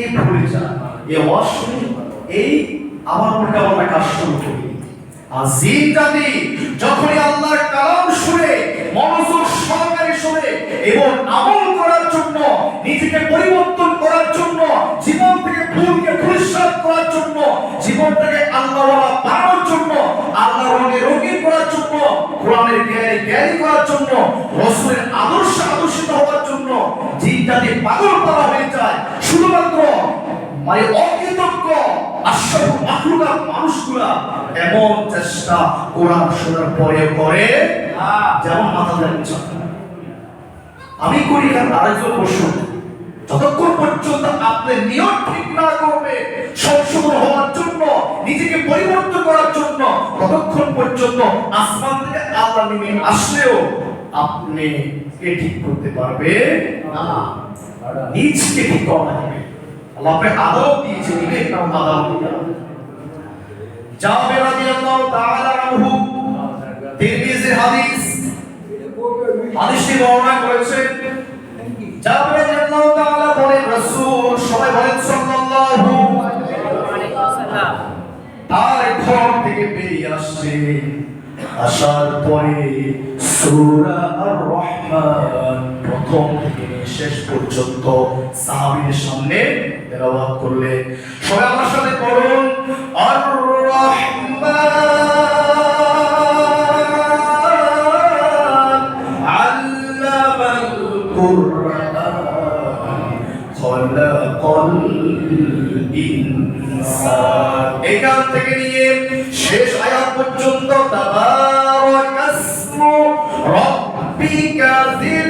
এই ভুলে যায় এই ওয়াজ এই আমার কেমন একটা কাজ শুরু করি আর জিন জাতি যখনই আল্লাহর কালাম শুনে, মনোযোগ সহকারে শুনে, এবং আমল করার জন্য, নিজেকে পরিবর্তন করার জন্য, জীবন থেকে ভুলকে পরিষ্কার করার জন্য, জীবনটাকে আল্লাহওয়ালা বানানোর জন্য, আল্লাহর রঙে রঙিন করার জন্য, কোরআনের জ্ঞানে জ্ঞানী করার জন্য, রসুলের আদর্শ আদর্শিত হওয়ার জন্য জিন জাতি পাগল করা হয়ে যায় শুধুমাত্র মানে অকৃতজ্ঞ মাখলুকার মানুষগুলা এমন চেষ্টা কোরআন শোনার পরে করে যেমন আমি করি আরেকজন বসুন যতক্ষণ পর্যন্ত আপনি নিয়ম ঠিক না করবে, সংশোধন হওয়ার জন্য, নিজেকে পরিবর্তন করার জন্য, ততক্ষণ পর্যন্ত আসমান থেকে আল্লাহ নেমে আসলেও আপনি কে ঠিক করতে পারবে? না। নিজকে ঠিক করা আল্লাহ আদালত দিয়েছে দিলে কারণ আদালত জাবের রাদিয়াল্লাহু তাআলা আনহু। তিরমিজি হাদিস। হাদিসটি বর্ণনা করেছেন জাবের রাদিয়াল্লাহু তাআলা বলেন, রাসূল সবাই বলেন, সাল্লাল্লাহু তার ঘর থেকে বেরিয়ে আসছে। আসার পরে সূরা আর রহমান প্রথম থেকে শেষ পর্যন্ত সাহাবীদের সামনে তেলাওয়াত করলেন সবাই আমার সাথে পড়ুন। আর এখান থেকে নিয়ে শেষ আয়াত পর্যন্ত। তাবারাকাসমু যিল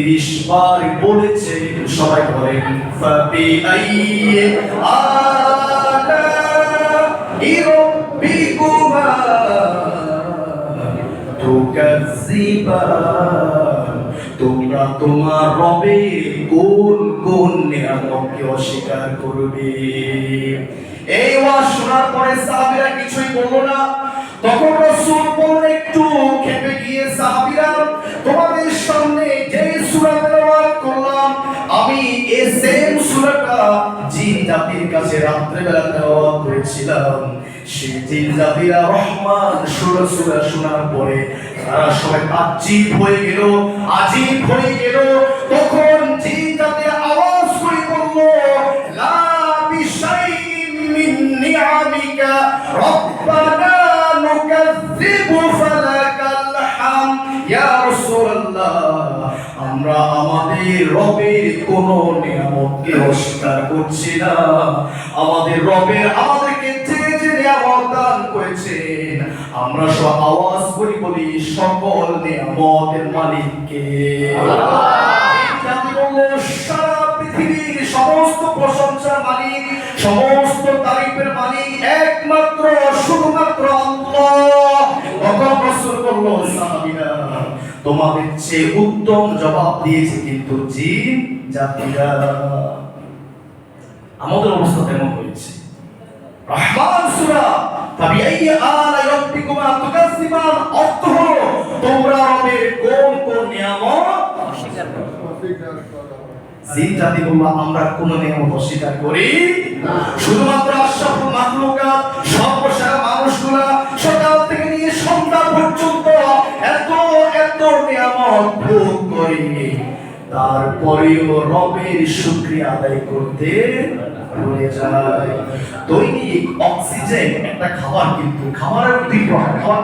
একত্রিশ বার বলেছে সবাই বলেন ফাবি আইয়ে তোমরা তোমার কোন কোন অস্বীকার করবে? এই ওয়াজ শোনার পরে কিছুই বলল না। তখন সূরাটা জিন জাতির কাছে রাত্রেবেলা তেলাওয়াত করেছিলাম। সেই জিন জাতিরা রহমান সূরা সূরা শোনার পরে তারা সবাই আজীব হয়ে গেল, আজীব হয়ে গেল। তখন জিন জাতি আওয়াজ করে বলল, লা বিশাইইন মিন নিআমিকা রব্বানা নুকাজ্জিবু ফালাকাল হাম, ইয়া আমরা আমাদের রবের কোন নিয়ামতকে অস্বীকার করছি না। আমাদের রবের আমাদেরকে যে যে নিয়ামত দান করেছেন, আমরা সব আওয়াজ করি বলি, সকল নিয়ামতের মালিককে। সারা পৃথিবীর সমস্ত প্রশংসার মালিক, সমস্ত তারিফের মালিক একমাত্র, শুধুমাত্র আল্লাহ। তখন রাসূল বলল সাহাবীরা তোমাদের চেয়ে উত্তম জবাব দিয়েছে কিন্তু জিন জাতিরা। আমাদের অবস্থা তেমন হয়েছে? রহমান সূরা আমরা কোন অস্বীকার করি শুধুমাত্র মাখলুকাত, সর্বসারা মানুষগুলা সকাল থেকে নিয়ে সন্ধ্যা পর্যন্ত তারপরেও রবের শুকরিয়া আদায় করতে দৈনিক অক্সিজেন একটা খাবার কিন্তু খাবারের দিক খাবার